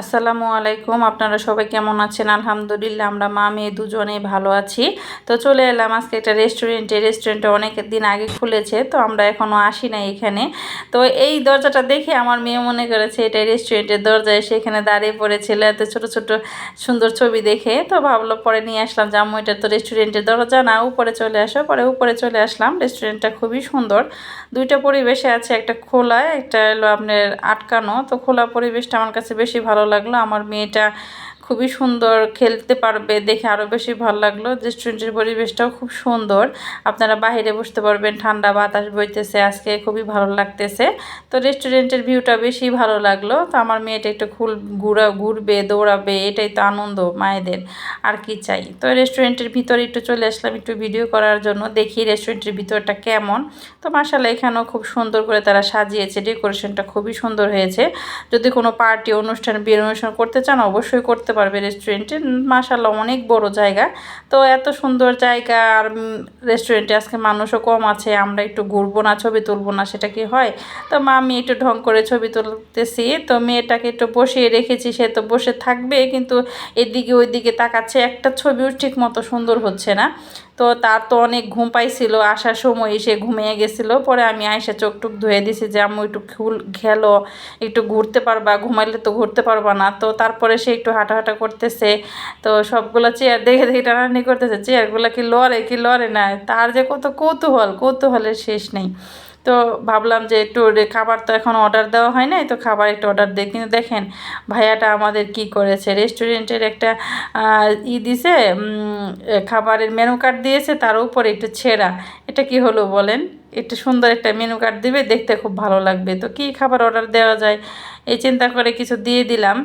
আসসালামু আলাইকুম, আপনারা সবাই কেমন আছেন? আলহামদুলিল্লাহ, আমরা মা মেয়ে দুজনেই ভালো আছি। তো চলে এলাম, আজকে একটা রেস্টুরেন্টে রেস্টুরেন্টটা অনেক দিন আগে খুলেছে, তো আমরা এখনও আসি না এখানে। তো এই দরজাটা দেখে আমার মেয়ে মনে করেছে, এটা রেস্টুরেন্টের দরজা এসে এখানে দাঁড়িয়ে পড়েছিল এত ছোট ছোট সুন্দর ছবি দেখে। তো ভাবলো পরে নিয়ে আসলাম জাম্মু এটা তো রেস্টুরেন্টের দরজা না, উপরে চলে আসো। পরে উপরে চলে আসলাম রেস্টুরেন্টটা খুবই সুন্দর। দুইটা পরিবেশে আছে, একটা খোলা, একটা হলো আপনার আটকানো। তো খোলা পরিবেশটা আমার কাছে বেশি ভালো লাগল। আমার মেয়েটা খুবই সুন্দর খেলতে পারবে, দেখে আরও বেশি ভালো লাগল। রেস্টুরেন্টের পরিবেশটাও খুব সুন্দর। আপনারা বাইরে বসতে পারবেন, ঠান্ডা বাতাস বইতেছে, আজকে খুবই ভালো লাগতেছে। তো রেস্টুরেন্টের ভিউটা বেশি ভালো লাগল। তো আমার মেয়েটা একটু খুল, ঘুরা, ঘুরবে, দৌড়াবে, এটাই তো আনন্দ মায়েদের, আর কি চাই। তো রেস্টুরেন্টের ভিতরে একটু চলে আসলাম একটু ভিডিও করার জন্য, দেখি রেস্টুরেন্টের ভিতরটা কেমন। তো মাসাল্লাহ এখানেও খুব সুন্দর করে তারা সাজিয়েছে, ডেকোরেশনটা খুবই সুন্দর হয়েছে। যদি কোনো পার্টি, অনুষ্ঠান, বিয়ের অনুষ্ঠান করতে চান, অবশ্যই করতে পারবে রেস্টুরেন্টে মাসাল্লাহ অনেক বড় জায়গা। তো এত সুন্দর জায়গা, আর রেস্টুরেন্টে আজকে মানুষও কম আছে, আমরা একটু ঘুরবো না, ছবি তুলবো না, সেটা কি হয়? তো মা আমি একটু ঢং করে ছবি তুলতেছি, তো মেয়েটাকে একটু বসিয়ে রেখেছি, সে তো বসে থাকবে, কিন্তু এদিকে ওইদিকে তাকাচ্ছে, একটা ছবিও ঠিক মতো সুন্দর হচ্ছে না। তো তার তো অনেক ঘুম পাইছিল, আসার সময় সে ঘুমিয়ে গেছিল। পরে আমি আয়সা চোখ টুক ধুয়ে দিছি যে, আম্মু, একটু খুল খেলো, একটু ঘুরতে পারবা, ঘুমাইলে তো ঘুরতে পারবা না। তো তারপরে সে একটু হাঁটাহাঁটা করতেছে, তো সবগুলো চেয়ার দেখে দেখে টানাটানি করতেছে। চেয়ারগুলো কি লড়ে কি লড়ে না, তার যে কত কৌতূহল, কৌতূহলের শেষ নেই। তো ভাবলাম যে একটু খাবার তো এখন অর্ডার দেওয়া হয় নাই, তো খাবার একটু অর্ডার দিই। কিন্তু দেখেন, ভাইয়াটা আমাদের কি করেছে? রেস্টুরেন্টের একটা ই দিছে খাবারের মেনু কার্ড দিয়েছে, তার উপরে একটু ছেঁড়া। এটা কি হলো বলেন? একটু সুন্দর একটা মেনু কার্ড দিবে, দেখতে খুব ভালো লাগবে। তো কি খাবার অর্ডার দেওয়া যায়? এই চিন্তা করে কিছু দিয়ে দিলাম।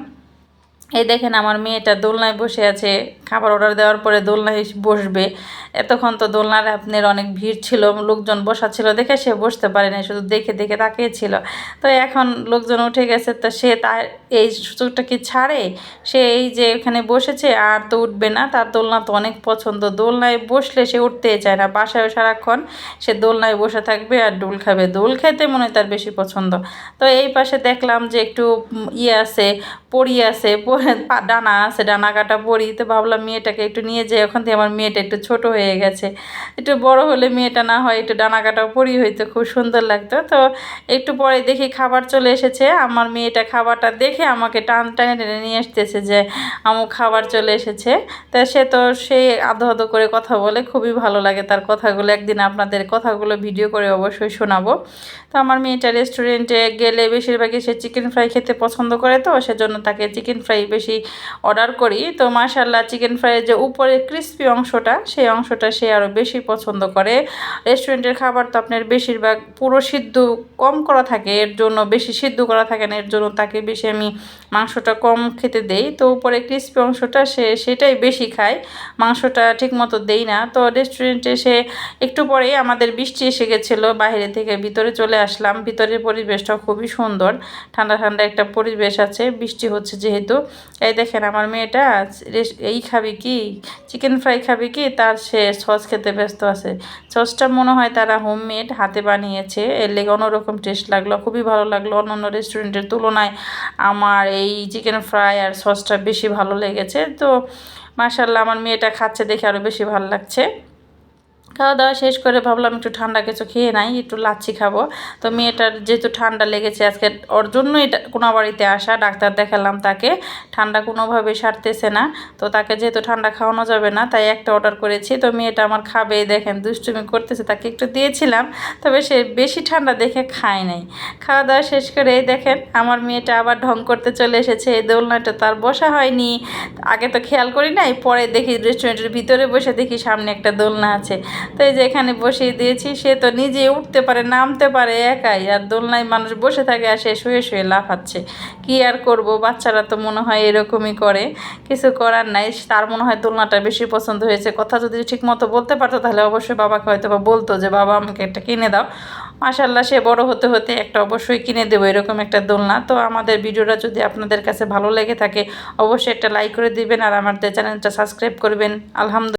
এই দেখেন আমার মেয়েটা দোলনায় বসে আছে, খাবার অর্ডার দেওয়ার পরে দোলনায় বসবে। এতক্ষণ তো দোলনার আপনার অনেক ভিড় ছিল, লোকজন বসা ছিল দেখে সে বসতে পারে না শুধু দেখে দেখে তাকিয়েছিল তো এখন লোকজন উঠে গেছে, তো সে তার এই সুযোগটা কি ছাড়ে? সে এই যে এখানে বসেছে, আর তো উঠবে না, তার দোলনা তো অনেক পছন্দ। দোলনায় বসলে সে উঠতেই চায় না বাসায় সারাক্ষণ সে দোলনায় বসে থাকবে আর দোল খাবে। দোল খেতে মনে হয় তার বেশি পছন্দ। তো এই পাশে দেখলাম যে একটু ইয়ে আছে পড়ি আছে ডানা আছে ডানা কাটা পড়ি তো ভাবলাম মেয়েটাকে একটু নিয়ে যাই। ওখান থেকে আমার মেয়েটা একটু ছোট হয়ে গেছে। একটু বড় হলে মেয়েটা না হয়, একটু ডানা কাটা পড়ি হইতো, খুব সুন্দর লাগতো। তো একটু পরে দেখি খাবার চলে এসেছে। আমার মেয়েটা খাবারটা দেখে আমাকে টান, টানে, টেনে নিয়ে আসতেছে যে আমার খাবার চলে এসেছে। তা সে তো, সে আধো আধো করে কথা বলে, খুবই ভালো লাগে তার কথাগুলো। একদিন আপনাদের কথাগুলো ভিডিও করে অবশ্যই শোনাবো। তো আমার মেয়েটা রেস্টুরেন্টে গেলে বেশিরভাগই সে চিকেন ফ্রাই খেতে পছন্দ করে তো, সেজন্য তাকে চিকেন ফ্রাই বেশি অর্ডার করি। তো মাশাল্লাহ চিকেন ফ্রাইয়ের যে উপরে ক্রিস্পি অংশটা, সেই অংশটা সে আরও বেশি পছন্দ করে। রেস্টুরেন্টের খাবার তো আপনার বেশিরভাগ পুরো সিদ্ধ কম করা থাকে, এর জন্য বেশি সিদ্ধ করা থাকে না, এর জন্য তাকে বেশি আমি মাংসটা কম খেতে দেই। তো উপরে ক্রিস্পি অংশটা সে সেটাই বেশি খায়, মাংসটা ঠিক মতো দেই না। তো রেস্টুরেন্টে সে একটু পরেই আমাদের বৃষ্টি এসে গেছিল, বাইরে থেকে ভিতরে চলে আসলাম। ভিতরের পরিবেশটা খুবই সুন্দর, ঠান্ডা ঠান্ডা একটা পরিবেশ আছে, বৃষ্টি হচ্ছে যেহেতু। এই দেখেন আমার মেয়েটা এই খাবি কি? চিকেন ফ্রাই খাবি কি? তার সে সস খেতে ব্যস্ত আছে। সসটা মনে হয় তারা হোমমেড হাতে বানিয়েছে। এর লেগে অন্যরকম টেস্ট লাগল, খুবই ভালো লাগল অন্য অন্য রেস্টুরেন্টের তুলনায়। আমার এই চিকেন ফ্রাই আর সসটা বেশি ভালো লেগেছে। তো মাসাল্লাহ আমার মেয়েটা খাচ্ছে দেখে আরও বেশি ভালো লাগছে। খাওয়া দাওয়া শেষ করে ভাবলাম একটু ঠান্ডা কিছু খেয়ে নাই, একটু লাচ্ছি খাব। তো মেয়েটার যেহেতু ঠান্ডা লেগেছে আজকে, ওর জন্য এটা কোনো বাড়িতে আসা, ডাক্তার দেখালাম তাকে। ঠান্ডা কোনোভাবে সারতেছে না, তো তাকে যেহেতু ঠান্ডা খাওয়ানো যাবে না, তাই একটা অর্ডার করেছি। তো মেয়েটা আমার খাবে, দেখেন দুষ্টুমি করতেছে, তাকে একটু দিয়েছিলাম, তবে সে বেশি ঠান্ডা দেখে খায় নাই। খাওয়া দাওয়া শেষ করে দেখেন, আমার মেয়েটা আবার ঢং করতে চলে এসেছে, এই দোলনাটা তার বসা হয়নি। আগে তো খেয়াল করি নাই, পরে দেখি রেস্টুরেন্টের ভিতরে বসে দেখি সামনে একটা দোলনা আছে। তো এই যে এখানে বসিয়ে দিয়েছি, সে তো নিজে উঠতে পারে, নামতে পারে একাই, আর দোলনায় মানুষ বসে থাকে আর সে শুয়ে শুয়ে লাফাচ্ছে। কি আর করব? বাচ্চারা তো মনে হয় এরকমই করে। কিছু করার নাই, তার মনে হয় দোলনাটা বেশি পছন্দ হয়েছে। কথা যদি ঠিক মতো বলতে পারতো, তাহলে অবশ্যই বাবাকে হয়তো বা বলতো যে, বাবা, আমাকে একটা কিনে দাও। মাসাল্লাহ সে বড় হতে হতে একটা অবশ্যই কিনে দেবো এরকম একটা দোলনা। তো আমাদের ভিডিওটা যদি আপনাদের কাছে ভালো লেগে থাকে, অবশ্যই একটা লাইক করে দিবেন, আর আমাদের চ্যানেলটা সাবস্ক্রাইব করবেন। আলহামদুলিল্লাহ।